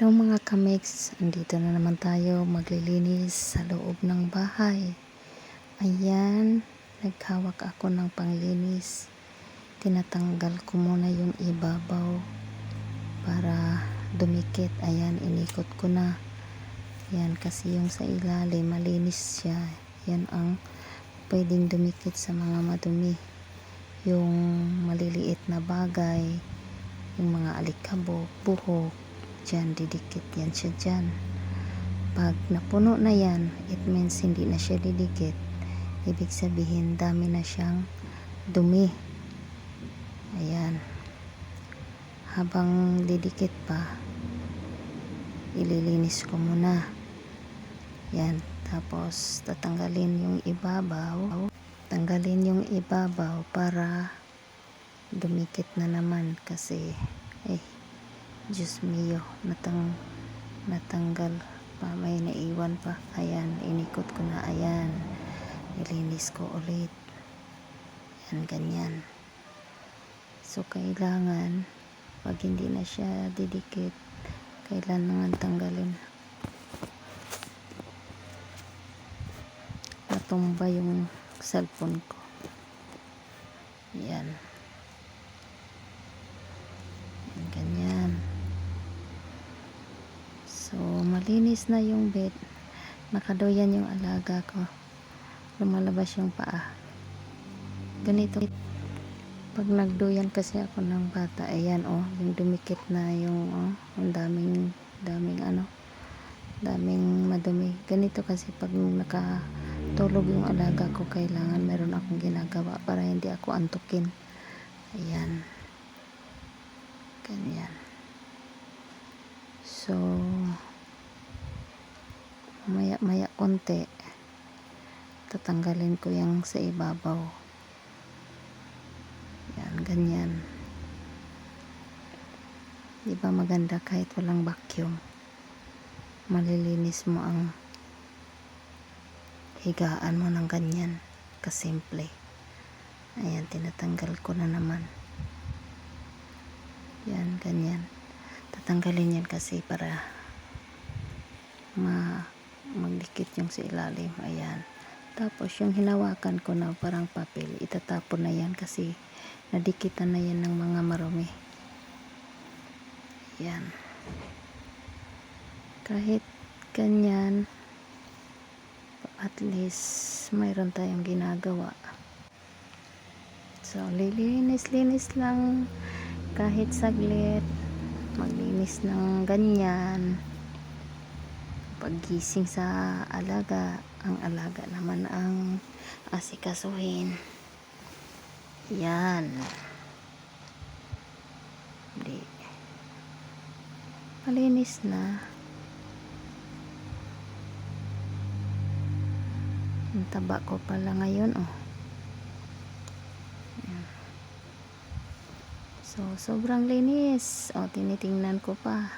Hello mga kamix, andito na naman tayo maglilinis sa loob ng bahay. Ayan, naghawak ako ng panglinis. Tinatanggal ko muna yung ibabaw para dumikit. Ayan, inikot ko na. Yan, kasi yung sa ilalim, malinis siya. Yan ang pwedeng dumikit sa mga madumi. Yung maliliit na bagay, yung mga alikabok, buhok, dyan, didikit yan siya dyan. Pag napuno na yan, it means hindi na siya didikit. Ibig sabihin, dami na siyang dumi. Ayan. Habang didikit pa, ililinis ko muna. Yan. Tapos, tatanggalin yung ibabaw. Tanggalin yung ibabaw para dumikit na naman kasi eh Diyos mio, natang, natanggal pa, may naiwan pa. Ayan, inikot ko na, ayan. Nilinis ko ulit. Ayan, ganyan. So, kailangan, pag hindi na siya didikit, kailangan tanggalin. Natumba yung cellphone ko. Ayan. Ayan, Ganyan. So, malinis na yung bed. Nakadoyan yung alaga ko. Lumalabas yung paa. Ganito. Pag nagdoyan kasi ako ng bata, ayan oh, yung dumikit na yung oh, ang daming, daming ano, daming madumi. Ganito kasi pag nakatulog yung alaga ko, kailangan meron akong ginagawa para hindi ako antukin. Ayan. Ganyan. So, maya-maya konti, tatanggalin ko yung sa ibabaw. Yan, ganyan. Di ba maganda kahit walang vacuum? Malilinis mo ang higaan mo ng ganyan. Kasimple. Ayan, tinatanggal ko na naman. Yan, ganyan. Tatanggalin yan kasi para ma magdikit yung sa ilalim. Ayan. Tapos, yung hinawakan ko na parang papel, itatapon na yan kasi nadikitan na yan ng mga marumi. Yan. Kahit ganyan, at least mayroon tayong ginagawa. So, lilinis-linis lang kahit saglit maglinis ng ganyan. Paggising sa alaga ang alaga naman ang asikasuhin. Yan. Di malinis na. Ang taba ko pala ngayon oh so sobrang linis. Oh tinitingnan ko pa